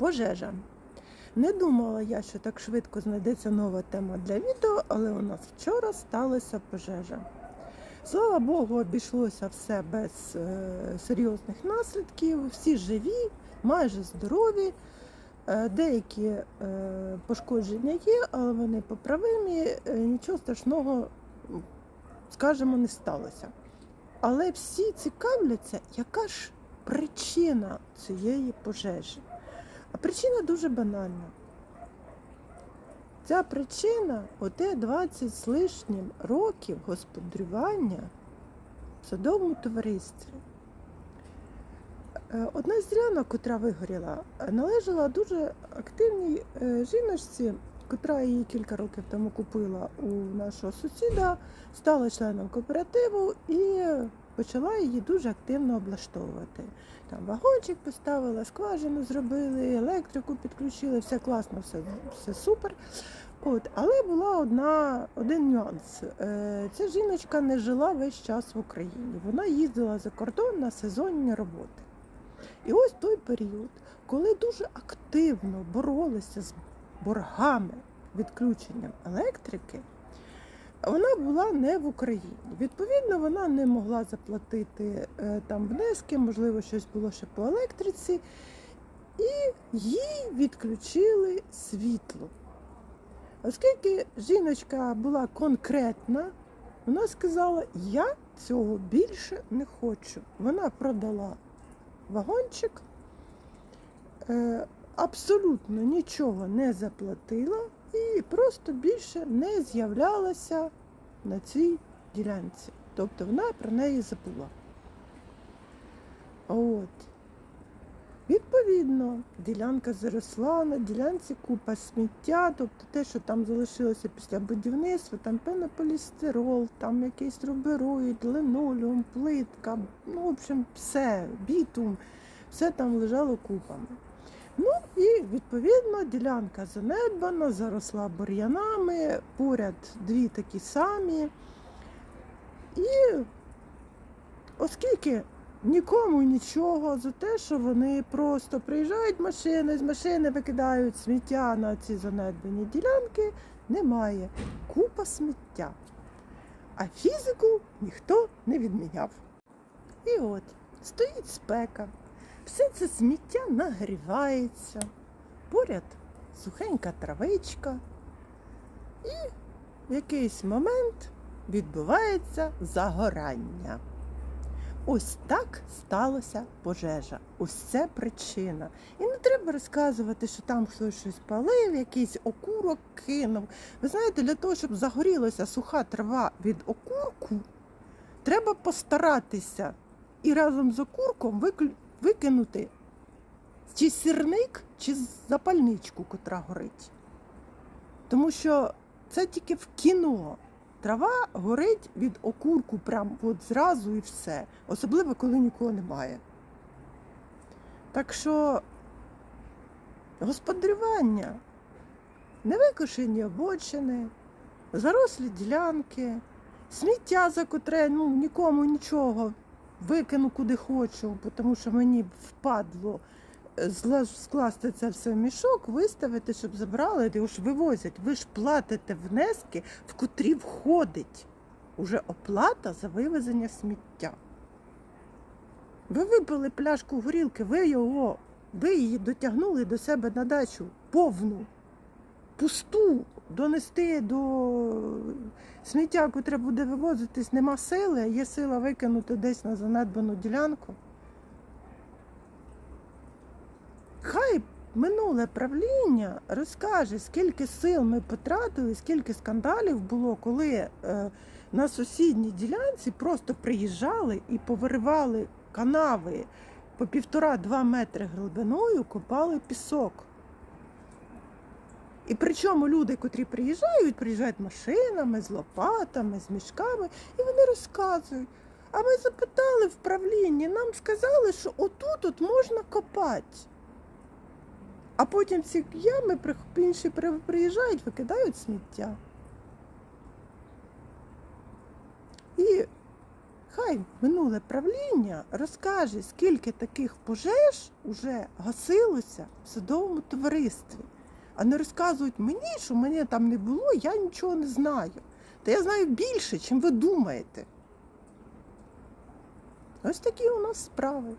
Пожежа. Не думала я, що так швидко знайдеться нова тема для відео, але у нас вчора сталася пожежа. Слава Богу, обійшлося все без е, серйозних наслідків. Всі живі, майже здорові. Е, деякі е, пошкодження є, але вони поправимі. Е, нічого страшного, скажімо, не сталося. Але всі цікавляться, яка ж причина цієї пожежі. А причина дуже банальна. Ця причина оте 20 з лишнім років господарювання в садовому товаристві. Е, Одна з ділянок, котра вигоріла, належала дуже активній е, жіночці, котра її кілька років тому купила у нашого сусіда, стала членом кооперативу і почала її дуже активно облаштовувати. Там вагончик поставила, скважину зробили, електрику підключили, все класно, все, все супер. От, але була одна, один нюанс. Е, Ця жіночка не жила весь час в Україні. Вона їздила за кордон на сезонні роботи. І ось той період, коли дуже активно боролися з боргами відключенням електрики, вона була не в Україні. Відповідно, вона не могла заплатити е, там внески, можливо, щось було ще по електриці, і їй відключили світло. Оскільки жіночка була конкретна, вона сказала: Я цього більше не хочу. Вона продала вагончик, е, абсолютно нічого не заплатила і просто більше не з'являлася на цій ділянці. Тобто вона про неї забула. От. Відповідно, ділянка заросла, на ділянці купа сміття, тобто те, що там залишилося після будівництва, там пенополістирол, там якийсь рубероїд, линолеум, плитка, ну, в общем, все, бітум, все там лежало купами. Ну і відповідно ділянка занедбана, заросла бур'янами, поряд дві такі самі. І оскільки нікому нічого за те, що вони просто приїжджають машини, з машини викидають сміття на ці занедбані ділянки, немає. Купа сміття. А фізику ніхто не відміняв. І от стоїть спека, все це сміття нагрівається, поряд сухенька травичка, і в якийсь момент відбувається загорання. Ось так сталося пожежа. Ось це причина. І не треба розказувати, що там хтось щось палив, якийсь окурок кинув. Ви знаєте, для того, щоб загорілася суха трава від окурку, треба постаратися і разом з окурком виклю- викинути чи сірник, чи запальничку, котра горить. Тому що це тільки в кіно. Трава горить від окурку прям от зразу і все. Особливо, коли нікого немає. Так що господарювання, невикошені обочини, зарослі ділянки, сміття, за котре ну, нікому нічого викину куди хочу, тому що мені впадло е, скласти це все в мішок, виставити, щоб забрали, його ж вивозять. Ви ж платите внески, в котрі входить уже оплата за вивезення сміття. Ви випили пляшку горілки, ви його, ви її дотягнули до себе на дачу повну, пусту, донести до сміття, котре буде вивозитись, нема сили, є сила викинути десь на занедбану ділянку. Хай минуле правління розкаже, скільки сил ми потратили, скільки скандалів було, коли е, на сусідній ділянці просто приїжджали і повиривали канави по півтора-два метри глибиною, копали пісок. І причому люди, котрі приїжджають, приїжджають машинами, з лопатами, з мішками, і вони розказують. А ми запитали в правлінні, нам сказали, що отут от можна копати. А потім ці ями інші приїжджають, викидають сміття. І хай минуле правління розкаже, скільки таких пожеж уже гасилося в садовому товаристві. А не розказують мені, що мене там не було, я нічого не знаю. Та я знаю більше, чим ви думаєте. Ось такі у нас справи.